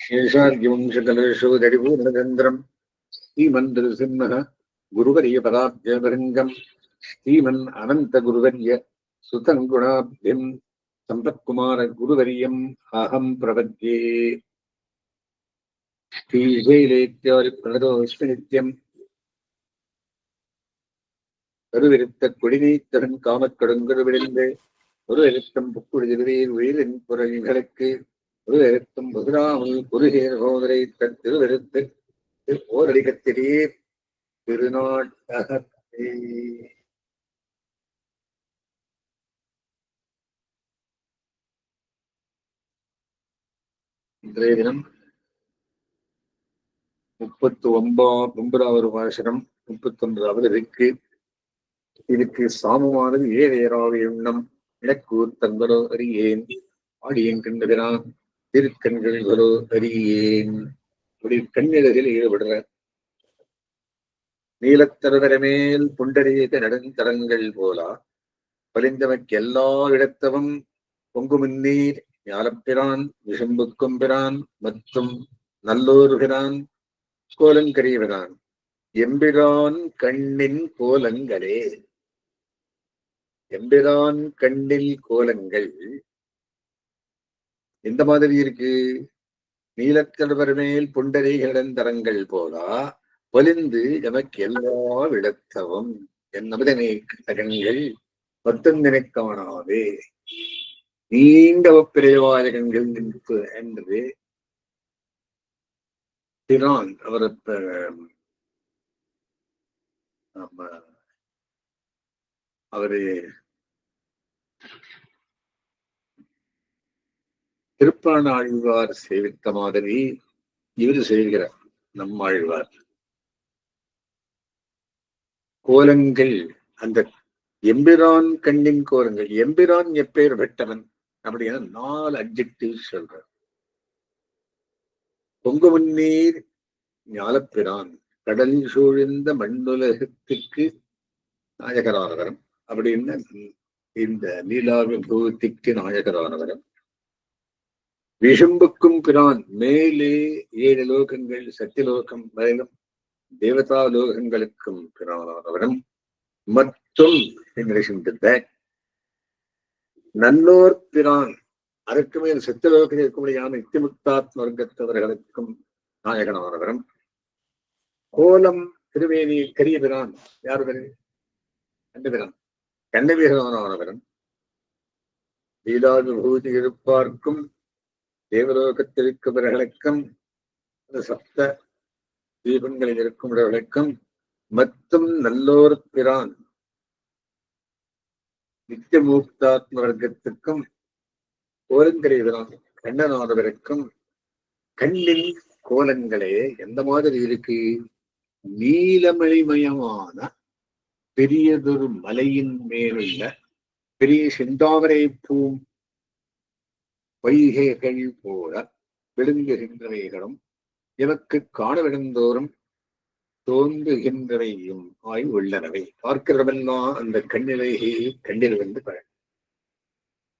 சேஷார்கிவம்சகலேஷோதரிபூர்ணச்சந்திரம் ஸ்ரீமந்திர சிம்ம குருவரிய பதாப்ஜபருங்கம் ஸ்ரீமன் அனந்த குருவரிய சுதங்குணாப்தியம் சம்பத்குமார குருவரியம் அகம் பிரபத்யே. ஸ்ரீசைலேத்தியோரி பிரணதோஸ்மி நித்யம் கருவிருத்த கொடிநீத்தகன் காமக்கடுங்கரு விழுந்து ஒரு எழுத்தம் புக்குழுதிருவீர் உயிரின் புற எழுத்தம் பகுராமல் குருகேர் சோதரை தத்திருவெருத்து திருவெழுத்து ஓரடிகத்திலேயே திருநாட்டகத்தே. இன்றைய தினம் முப்பத்தி ஒன்பா ஒன்பதாவது வருஷம் முப்பத்தி ஒன்பதாவது இருக்கு. இதுக்கு சாமமானது ஏழையராக எண்ணம் இலக்கூர் தங்களோ அறியேன் ஆடியன் கண்டதினான். திருக்கண்களோ அறியேன். இப்படி கண்ணிழகில் ஈடுபடுற நீலத்தரதர மேல் புண்டரீக நடுந்தரங்கள் போலா. பலிந்தமைக்கு எல்லா இடத்தவும் பொங்குமின்னீர் ஞாலப்பிரான் விஷம்புக்கும் பிரான் மற்றும் நல்லோர் பிரான் கோலங்கரியவரான் எம்பிரான் கண்ணின் கோலங்களே. எம்பிரான் கண்ணில் கோலங்கள். எந்த மாதிரி இருக்கு? நீலக்கடவர் மேல் புண்டரீகளின் தரங்கள் போலா பொலிந்து எமக்கு எல்லா விளத்தவும் என் நமிதனை கண்கள் பத்தந்தினை காணாதே நீண்ட ஒப்பிரைவாய கண்கள் நிற்பு என்பது திரான் அவர் நம்ம அவரு திருப்பான ஆழ்வார் சேவித்த மாதிரி இவர் செய்கிறார் நம் ஆழ்வார் கோலங்கள் அந்த எம்பிரான் கண்ணின் கோலங்கள் எம்பிரான் எப்பேர் பெற்றவன் அப்படின்னா நாலு அப்ஜெக்டிவ் சொல்றார். பொங்குமுன்னீர் ஞாலப்பிரான் கடல் சூழ்ந்த மண்ணுலகத்துக்கு நாயகரானவரம் அப்படின்னு இந்த லீலா விபூதிக்கு நாயகரானவரம் விஷம்புக்கும் பிரான் மேலே ஏழு லோகங்கள் சத்தியலோகம் வரையிலும் தேவதா லோகங்களுக்கும் பிரானானவரம் மற்றும் நல்லோர் பிரான் அதற்கு மேல் சத்தியலோகத்தில் இருக்கும்படியான நித்தியமுக்தாத்ம வர்க்கத்தவர்களுக்கும் நாயகனானவரம். கோலம் திருவேணி கரிய பிரான் யார் கண்டபிரான். கண்டவீரனானவரம் லீலா விபூதி இருப்பார்க்கும் தேவலோகத்தில் சப்த தீபங்களில் இருக்கும்பவர்களுக்கும் மற்றும் நல்லோர் பிரான். நித்தியமூக்தாத்ம வர்க்கத்துக்கும் கோலங்கரைவரான் கண்ணனானவருக்கும் கண்ணின் கோலங்களே எந்த மாதிரி இருக்கு? நீலமணிமயமான பெரியதொரு மலையின் மேலுள்ள பெரிய செந்தாவரை பூம் வைகைகள் போல விழுங்குகின்றவைகளும் எனக்கு காணவிடந்தோறும் தோன்றுகின்றவையும் ஆய் உள்ளனவை. பார்க்கிறவெல்லாம் அந்த கண்ணிலையை கண்ணில் வந்து பழ.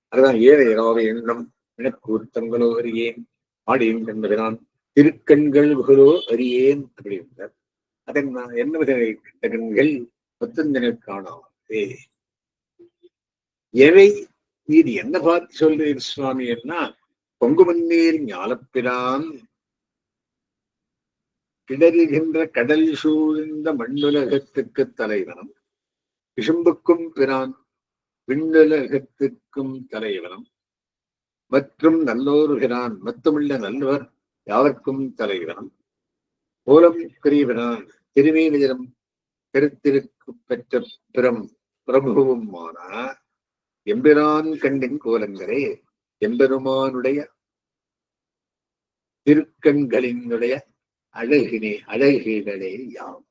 அதுதான் ஏழை ராவை எண்ணம் எனக்கூர்த்தங்களோ அறியேன். ஆடியும் என்பதனால் திருக்கண்கள்களோ அறியேன் அப்படின்றார். அதன் என்ன வித கண்கள்? பத்தஞ்சனை காணாதே. எவை இது என்ன பார்த்து சொல்றீர் சுவாமி என்ன பொங்குமன்னீர் ஞாலப்பிரான் கிடறுகின்ற கடல் சூழ்ந்த மண்ணுலகத்துக்கு தலைவனம் விசும்புக்கும் பிரான் விண்ணுலகத்துக்கும் தலைவனம் மற்றும் நல்லோருகிறான் மத்துமுள்ள நல்லவர் யாவர்க்கும் தலைவனம். கோலம் பிரிவினான் திருமேனிதரம் கருத்திற்கு பெற்ற பிறம் ஆனார் எம்பிரான் கண்ணின் கோலங்களே எம்பெருமானுடைய திருக்கண்களினுடைய அழகினே அழகிகளே யாம்.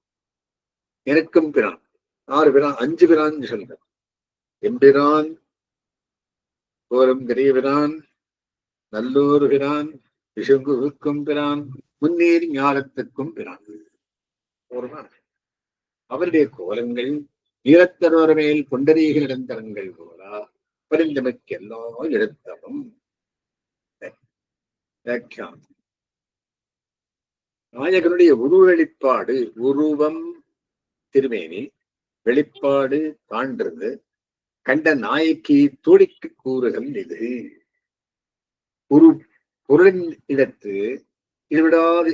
எனக்கும் பிரான் ஆறு பிரான் அஞ்சு பிரான் சொல்ற எம்பிரான் கோலம் பெரியபிரான் நல்லூர் பிரான் விஷங்குக்கும் பிரான் முன்னேறி ஞானத்துக்கும் பிரான் அவருடைய கோலங்கள் நீரத்தரோர மேல் பொண்டரீக நிரந்தரங்கள் போலா பரிந்தமைக்கு எல்லா வியாக்கியானம் நாயகனுடைய உருவ வெளிப்பாடு உருவம் திருமேனி வெளிப்பாடு காண்றது கண்ட நாயக்கி துடிக்கு கூறுகள் இது ஒரு பொருளின் இடத்து இருவிடாது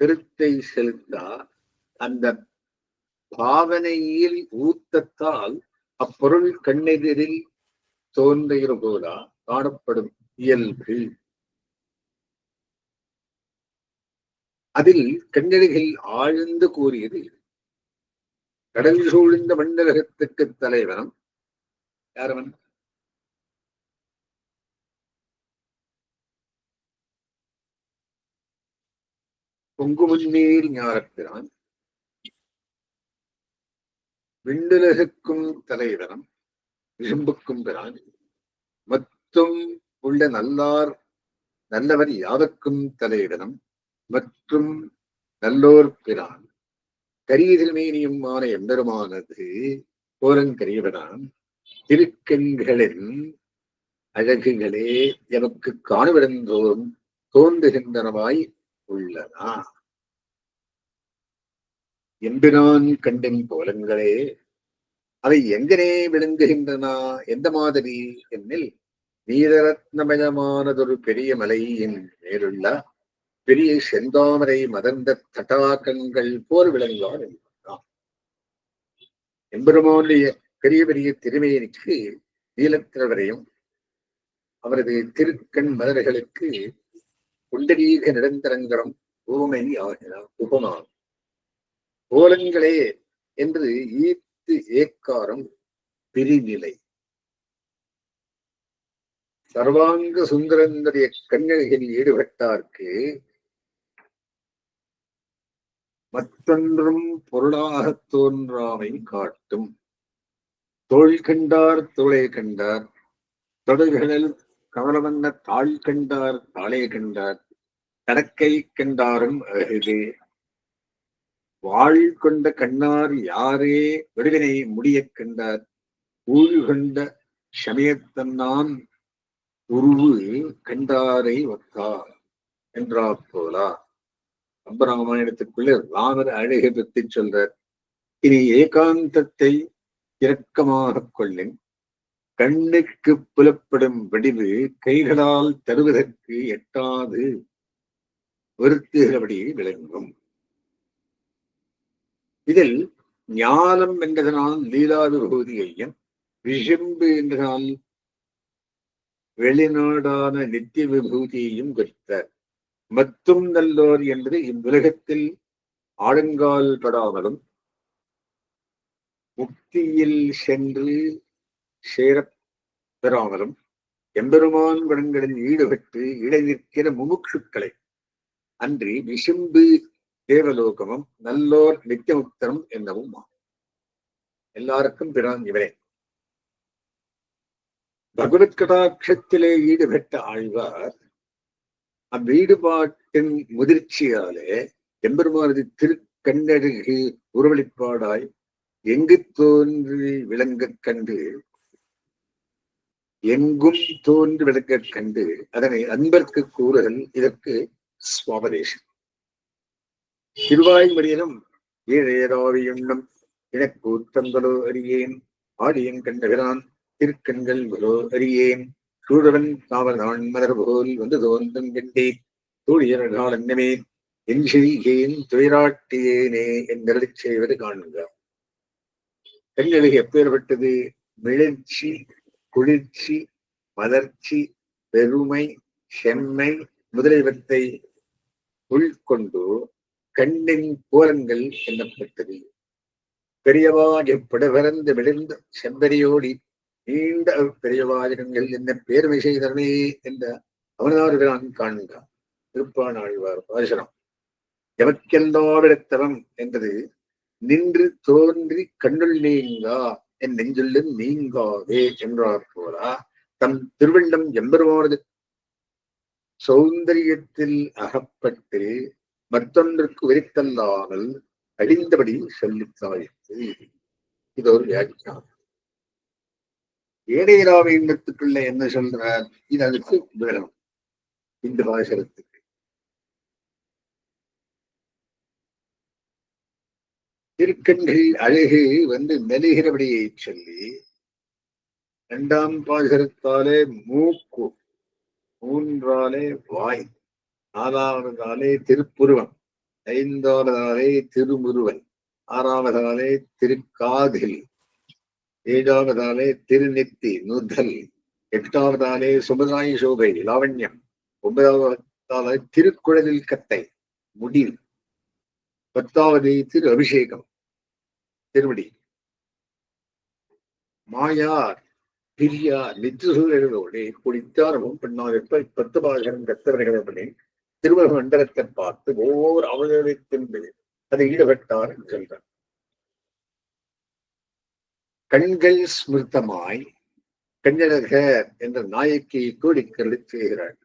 கருத்தை செலுத்தா அந்த பாவனையில் ஊத்தத்தால் அப்பொருள் கண்ணெதிரில் தோன்றுகிற போதா காணப்படும் இயல்பு அதில் கண்ணடிகள் ஆழ்ந்து கூறியது கடல் சூழ்ந்த மண்டலகத்துக்கு தலைவனம் யாரவன்? பொங்குமுன்னீர் ஞானப்பிரான் விண்டுலகுக்கும் தலைவனம் விரும்புக்கும் பிராணி. மத்தும் உள்ள நல்லார் நல்லவர் யாவர்க்கும் தலையிடனம். மற்றும் நல்லோர் பிரான். கரியதில்மேனியுமான எம்பெருமானது போரங்கரியவனான் திருக்கண்களின் அழகுகளே எமக்கு காணுவிடந்தோறும் தோன்றுகின்றனவாய் உள்ளதா? எம்பிரான் கண்டின் கோலங்களே அவை எங்கனே விளங்குகின்றனா எந்த மாதிரி? என்னில் நீலரத்னமயமானதொரு பெரிய மலையின் மேலுள்ள பெரிய செந்தாமரை மதர்ந்த தட்டாக்கங்கள் போல் விளங்குவார் எம்பெருமானுடைய பெரிய பெரிய திருமையனுக்கு நீலத்திரவரையும் அவரது திருக்கண் மலர்களுக்கு குண்டரீக நிரந்தரங்கரம் ஊமை ஆகிறார் உபமான் கோலங்களே என்று பத்து ஏக்காரம் பிரிநிலை. சர்வாங்க சுந்தரந்தரிய கண்ணழகில் ஈடுபட்டார்க்கு. மற்றொன்றும் பொருளாக தோன்றாமை காட்டும். தோல் கண்டார் தோளை கண்டார். தொடுகளில் கமலவண்ண தாழ் கண்டார் தாளே கண்டார். கடக்கை கண்டாரும் அகுது வாழ் கொண்ட கண்ணார் யாரே விடுவினை முடியக் கண்டார்? ஊழ் கொண்ட சமயத்தன்னான் உருவு கண்டாரை வத்தார் என்றா போலா. கம்பராமாயணத்துக்குள்ள ராமர் அழகை பற்றி சொல்றார். இனி ஏகாந்தத்தை இரக்கமாக கொள்ளின் கண்ணுக்கு புலப்படும் வடிவு கைகளால் தருவதற்கு எட்டாது. வருத்துகிறபடி விளங்கும். இதில் ஞானம் என்பதனால் லீலாவிபூதியையும் விசும்பு என்றதால் வெளிநாடான நித்திய விபூதியையும் குறித்தார். மத்தும் நல்லோர் என்பது இவ்வுலகத்தில் ஆழங்கால் படாமலும் முக்தியில் சென்று சேர பெறாமலும் எம்பெருமான் குணங்களில் ஈடுபட்டு இடைநிற்கிற முமுட்சுக்களை அன்றி விசும்பு தேவலோகமும் நல்லோர் நித்தியமுக்தரும் என்னவும்? எல்லாருக்கும் பிறான் இவரே. பகவத் கடாட்சத்திலே ஈடுபட்ட ஆழ்வார் அவ்வீடுபாட்டின் முதிர்ச்சியாலே எம்பெருமானது திருக்கண்ணருகி உருவளிப்பாடாய் எங்கு தோன்றி விளங்கக் கண்டு எங்கும் தோன்றி விளங்கக் கண்டு அதனை அன்பர்க்கு கூறுதல் இதற்கு சுவாபதேசம். திருவாய்மொழியிலும் ஏழேராவியுண்ணும் எனக்கூத்தங்களோ அறியேன். ஆடியன் கண்டகிறான் திருக்கண்கள் அறியேன். சூழவன் காவல் நான் மலர் போல் வந்து தோன்றும் கண்டே. தூழியர்கள் என்னமே என் செய்கேன் துயராட்டியேனே என்பதை செய்வது காணுங்க கண்களுக்கு எப்பேற்பட்டது? மிளர்ச்சி குளிர்ச்சி மலர்ச்சி பெருமை செம்மை முதலியவற்றை உள்கொண்டு கண்ணின் கோலங்கள் எண்ணப்பட்டது பெரியவா எப்பட பிறந்து விழுந்த செம்பரியோடி நீண்ட பெரியவாதிரங்கள் என்ன பேர்மை செய்தனே என்ற அவனார்தான் காண்க திருப்பானாழ்வார் பாசனம் எவக்கெல்லாவிடத்தவம் என்பது நின்று தோன்றி கண்ணுள் நீங்கா என் நெஞ்சுள்ளும் நீங்காவே என்றார் போலா. தம் திருவள்ளம் எம்பெருமானது. சௌந்தரியத்தில் அகப்பட்டு மற்றொன்றுக்கு வெறித்தல்லாமல் அடிந்தபடி சொல்லித்தாயிற்று இது ஒரு வியாக்கியானம் ஏடையராவை இன்பத்துக்குள்ள என்ன சொல்றார்? இது அதுக்கு விவரம். இந்த பாசனத்துக்கு. திருக்கண்கள் அழகு வந்து மெலுகிறபடியை சொல்லி இரண்டாம் பாசரத்தாலே மூக்கு மூன்றாலே வாய். ஆறாவதாலே திருப்புருவம் ஐந்தாவதாலே திருமுருவன் ஆறாவதாலே திருக்காதில் ஏழாவதாலே திருநெத்தி நுதல் எட்டாவதாலே சுபதாய் சோபை லாவண்யம் ஒன்பதாவதாலே திருக்குழலில் கத்தை முடில் பத்தாவது திரு அபிஷேகம் திருவடி. மாயார் பிரியார் நித்திரசூழலோடு குடித்தாரமும் பெண்ணாதிருப்ப பத்து பாகரம் கத்தவர்களே திருமண மண்டலத்தை பார்த்து ஒவ்வொரு அவதரித்தின் அதை ஈடுபட்டார் என்று சொல்றார். கண்கள் ஸ்மிருத்தமாய் கஞ்சழகர் என்ற நாயக்கியை கூடி கருத்து செய்கிறாள்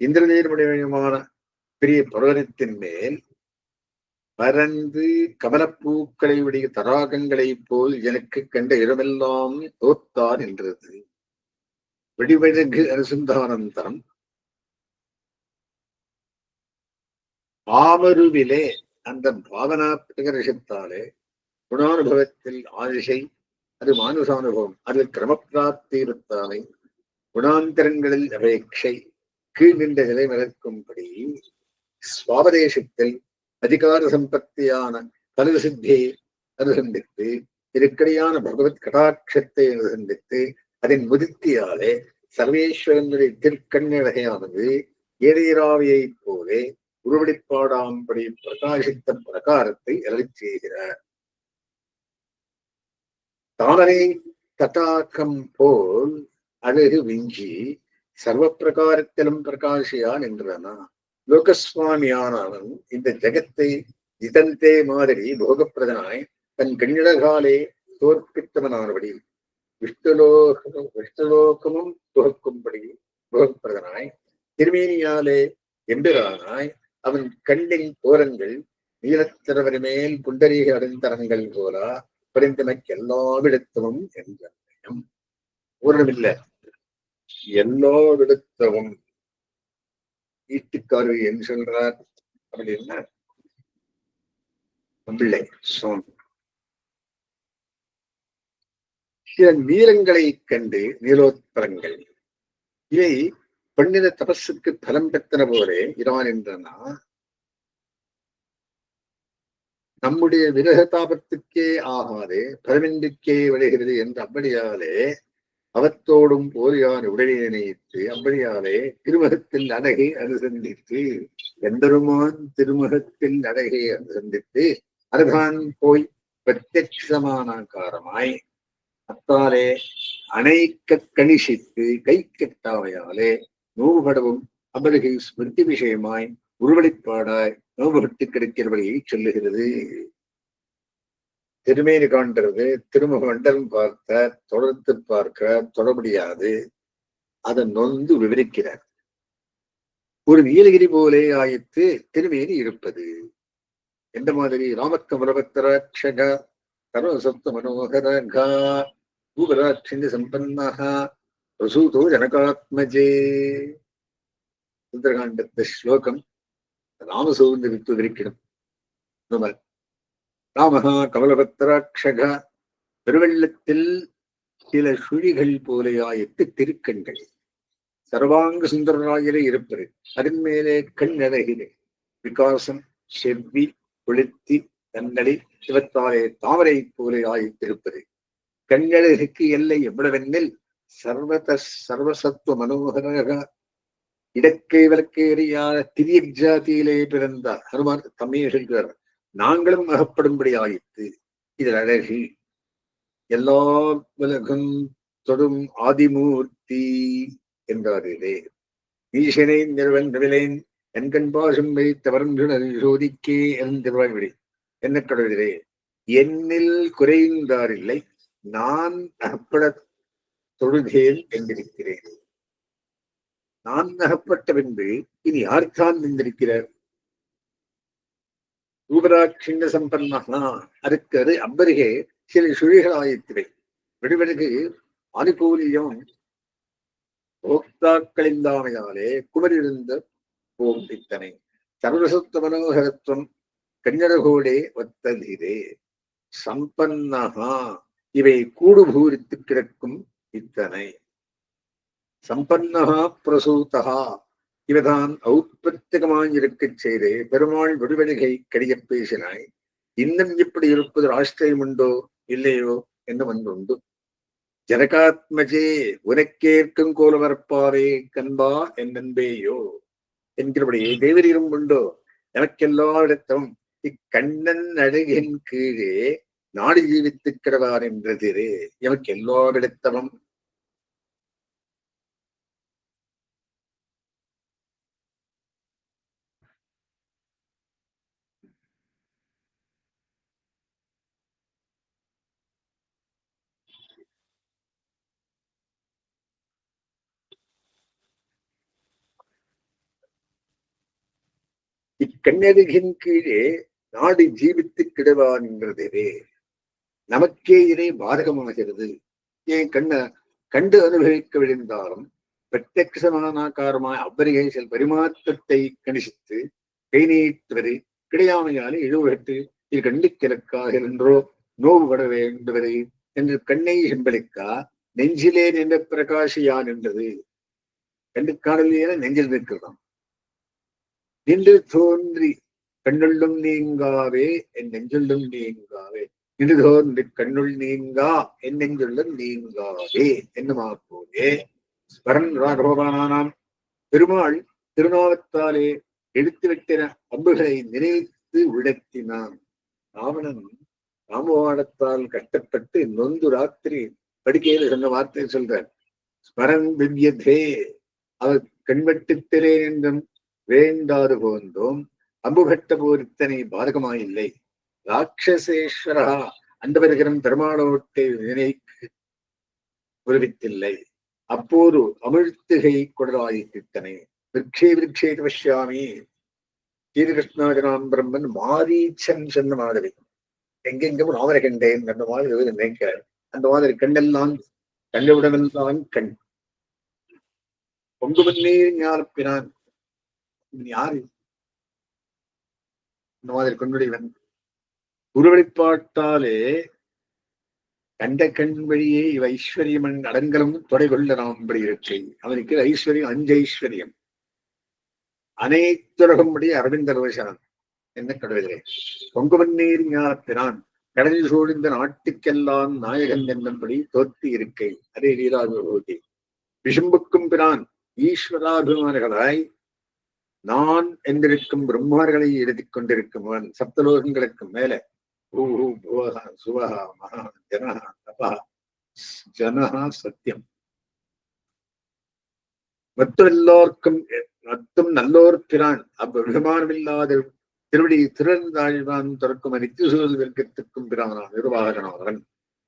இந்திரநீர்மணியமான பெரிய பர்வதத்தின் மேல் பறந்து கமலப்பூக்களை உடைய தராகங்களைப் போல் எனக்கு கண்ட இடமெல்லாம் தோத்தார் என்றது. வெடிவழகு அனுசந்தானந்தரம் பாமருவிலே அந்த பாவனா பிரகர்ஷத்தாலே குணானுபவத்தில் ஆதிசை அது மானுசானுபவம் அது கிரமப்பிராப்தியிருத்தாலே குணாந்தரங்களில் அபேட்சை கீழ் நின்ற நிலை மறக்கும்படி சுவாபதேசத்தில் அதிகார சம்பத்தியான கலு சித்தியை அனுசந்தித்து திருக்கடியான பகவத் கடாட்சத்தை அனுசந்தித்து அதன் முதிர்த்தியாலே சர்வேஸ்வரனுடைய திருக்கண்ணழகையானது ஏதீராவியைப் போலே உருவடிப்பாடாம்படி பிரகாசித்த பிரகாரத்தை அருளிச் செய்கிறார். தாமரை தட்டாக்கம் போல் அழகு விஞ்சி சர்வ பிரகாரத்திலும் பிரகாசியான் என்றனா? லோகஸ்வாமியானவன் இந்த ஜெகத்தை இதந்தே மாதிரி போகப்பிரதனாய் தன் கண்ணிழகாலே தோற்பித்தவனானபடி விஷ்ணுலோக விஷ்ணுலோகமும் துவக்கும்படி போகப்பிரதனாய் திருமேனியாலே எம்பிரானாய் அவன் கண்ணின் கோரங்கள் நீலத்திரவரி மேல் புண்டரீக அடைந்தரங்கள் போலா பரிந்தமைக்கு எல்லாவிடத்தவும் என்றும் பூரணமில்லை. எல்லாவிடத்தவும் ஈட்டுக்காரு என்று சொல்றார்? அப்படின்னா பிள்ளை சோன். சில நீளங்களைக் கண்டு நீலோத்தரங்கள். இவை பண்ணின தபஸுக்கு பலம் பெற்றன போலே இரான் என்றனா? நம்முடைய விரக தாபத்துக்கே ஆகாது பலமின்றிக்கே விளைகிறது என்று அப்படியாலே அவத்தோடும் போரியான் உடலை நினைத்து அப்படியாலே திருமகத்தில் அழகை அனுசந்தித்து எந்தருமான் திருமகத்தில் அழகை அனுசந்தித்து அதுதான் போய் பிரத்யட்சமான காரமாய் அத்தாலே அணைக்க கணிசித்து கை கட்டாமையாலே நோவுபடவும் அமருகை ஸ்மிருதி விஷயமாய் உருவழிப்பாடாய் நோவுபட்டு கிடைக்கிறபடியை சொல்லுகிறது. திருமேனி காண்கிறது திருமுக மண்டலம் பார்த்த தொடர்ந்து பார்க்க தொட முடியாது அதை நொந்து விவரிக்கிறார். ஒரு நீலகிரி போலே ஆயித்து திருமேனி இருப்பது. எந்த மாதிரி? ராமக்க முரபத்தராட்சக சர்வசப்த மனோகரகா பூபராட்சிந்த சம்பன்னகா பிரசூதோ ஜனகாத்மஜே சுந்தரகாண்டத்த ஸ்லோகம் ராமசூர்ந்து வித்து விரிக்கணும் கமலபத்ராட்சக பெருவெள்ளத்தில் சில சுழிகள் போலையாயிட்டு திருக்கண்கள். சர்வாங்க சுந்தரராயிலே இருப்பது. அதன்மேலே கண்ணழகிலே கண் அழகிலே. விகாசம் செவ்வி கொளுத்தி தன்னடி சிவத்தாலே தாமரை போலே ஆயிட்டிருப்பது கண்ணழகுக்கு எல்லை எவ்வளவென்னில்? சர்வத சர்வசத்துவ மனோகரக இடக்கை விளக்கை எறியாத திரியக் ஜாதியிலே பிறந்தார். ஹனுமார் தம்மையே சொல்கிறார் நாங்களும் அகப்படும்படி ஆயிற்று இதில் அழகு. எல்லா உலகம் தொடும் ஆதிமூர்த்தி என்றாரிலே ஈசனை நிறுவன் நிவிலேன் என் கண் பாசம் வைத்தவர்ந்துணர் சோதிக்கே என் திருவாய்விடி என்ன கடவுளே என்னில் குறைந்தாரில்லை நான் அகப்பட தொழுகையில் என்றிருக்கிறேன் நான் அகப்பட்ட பின்பு இனி யார்தான் நின்றிருக்கிறார் ரூபராட்சிண்ட சம்பன்னா அருக்கரு அது அம்பருகே சில சுழிகளாயிற்றவை விடுவனுக்கு அனுகூலியம் போக்தாக்களிந்தாமையாலே குமரிருந்த போம்பித்தனை சர்வசத்துவ மனோகரத்துவம் கண்ணழகோடே ஒத்ததிரே. சம்பன்னகா இவை கூடுபூரித்து கிடக்கும் இத்தனை. சம்பன்னகா பிரசூதகா இவதான் ஔத்பத்திகமாய் இருக்கச் செய்து பெருமாள் விடுவெளிகை கடிய பேசினாய். இன்னும் இப்படி இருப்பது ஆශ්‍රயம் உண்டோ இல்லையோ என்ன ஒன்றுண்டு ஜனகாத்மஜே உனக்கேற்கும் கோலவரப்பாரே கண்பா என் நண்பேயோ என்கிறபடியே தேவரீரும் உண்டோ? எனக்கெல்லா இடத்தும் இக்கண்ணன் அழகின் கீழே நாடு ஜீவித்து கிடவார் என்றதிரே எனக்கு எல்லா கண்ணருகின் கீழே நாடு ஜீவித்து கிடவான் என்றதே நமக்கே இதை பாதகமாகிறது. ஏன் கண்ண கண்டு அனுபவிக்க விழுந்தாலும் பிரத்யக்ஷமானாக்காரமாய் அவ்வரிகை செல் பரிமாற்றத்தை கணிசித்து கை நீட்டுவது கிடையாமையாலே இழுவெட்டு இது கண்டு கிழக்காக என்றோ நோவுபட வேண்டுவதை என்று கண்ணை செம்பளிக்கா நெஞ்சிலே நின்ற பிரகாசியான் என்றது கண்டு காணலையே நெஞ்சில் நிற்கிறதாம் நின்று தோன்றி கண்ணுள்ளும் நீங்காவே என் நெஞ்சுள்ளும் நீங்காவே. நின்று தோன்றி கண்ணுள் நீங்கா என் நெஞ்சுள்ளும் நீங்காவே என்னுமா போதே ஸ்மரன் ராகவானாம் பெருமாள் திருநாவத்தாலே எடுத்துவிட்டின அம்புகளை நினைத்து உழத்தினான் ராவணன் ராமவாடத்தால் கட்டப்பட்டு நொந்து ராத்திரி படுக்கையில் சொன்ன வார்த்தை சொல்றார். ஸ்மரன் திவ்யதே அவர் கண்வட்டுத்திரேன் என்றும் வேண்டாது போந்தோம் அம்புகட்ட போரித்தனை பாதகமாயில்லை. ராட்சசேஸ்வரா அந்த வருகிறம் பெருமாளோட்டை நினைக்கு உருவித்தில்லை. அப்போது அமிழ்த்துகை கொடராயித்தனை விரக்ஷே விரக்ஷே பசியாமி ஸ்ரீகிருஷ்ணாஜனாம் பிரம்மன் மாரீச்சன் சொன்ன மாதிரி. எங்கெங்கும் ராமரை கண்டேன் அந்த மாதிரி நினைக்கிறார். அந்த மாதிரி கண்ணெல்லாம் கண்டவுடனெல்லாம் கண். பொங்கு பன்னீர் ஞானப்பினான். யாரு இந்த மாதிரி கொண்டுடையவன் குருவழிப்பாட்டாலே கண்ட கண் வழியே இவ ஐஸ்வர்யமன் அடங்கலும் தொடை கொள்ள நாம்படி இருக்கை. அவனுக்கு ஐஸ்வர்யம் அஞ்சு ஐஸ்வர்யம். அனைத்துலகம்படி அரவிந்த ரோஷனன் என்ன கடவுளே? பொங்குவன்னீர் ஞானத்தினான். கடலில் சூழ்ந்த நாட்டுக்கெல்லாம் நாயகன் என்னும்படி தோற்றி இருக்கை. அதே லீலாபிபூதி விஷம்புக்கும் பிரான். ஈஸ்வராபிமானிகளாய் நான் என்றிருக்கும் பிரம்மார்களை எழுதிக் கொண்டிருக்குமவன் சப்தலோகங்களுக்கு மேல. பூஹு புவஹ சுவஹ மகா ஜனஹ தபா ஜனஹா சத்தியம் மொத்தம் எல்லோர்க்கும் மொத்தம் நல்லோர் பிரான் அவ்வபிமானமில்லாத திருவடி திறந்தாழ்வான் திறக்கும் நித்திய சூழல் வர்க்கத்துக்கும் பிரானான் நிர்வாகனானவன்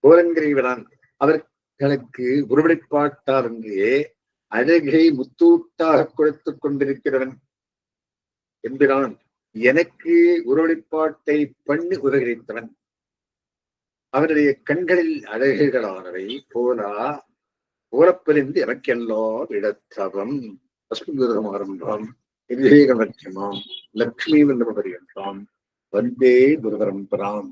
கோலங்கிரிவனான். அவர்களுக்கு உருவடிப்பாட்டாரங்கே அழகை முத்தூட்டாக கொடுத்துக் கொண்டிருக்கிறவன். என்கிறான் எனக்கு உருவடிப்பாட்டை பண்ணி உபகரித்தவன் அவனுடைய கண்களில் அழகுகளானவை போலா போலப்பெறிந்து எனக்கெல்லோ இடத்தவம் அஸ்மதுரம் ஆரம்பம் விவேகமத்தியமாம் லக்ஷ்மி வல்லபரியன்றாம் வந்தே குருபரம்பராம்.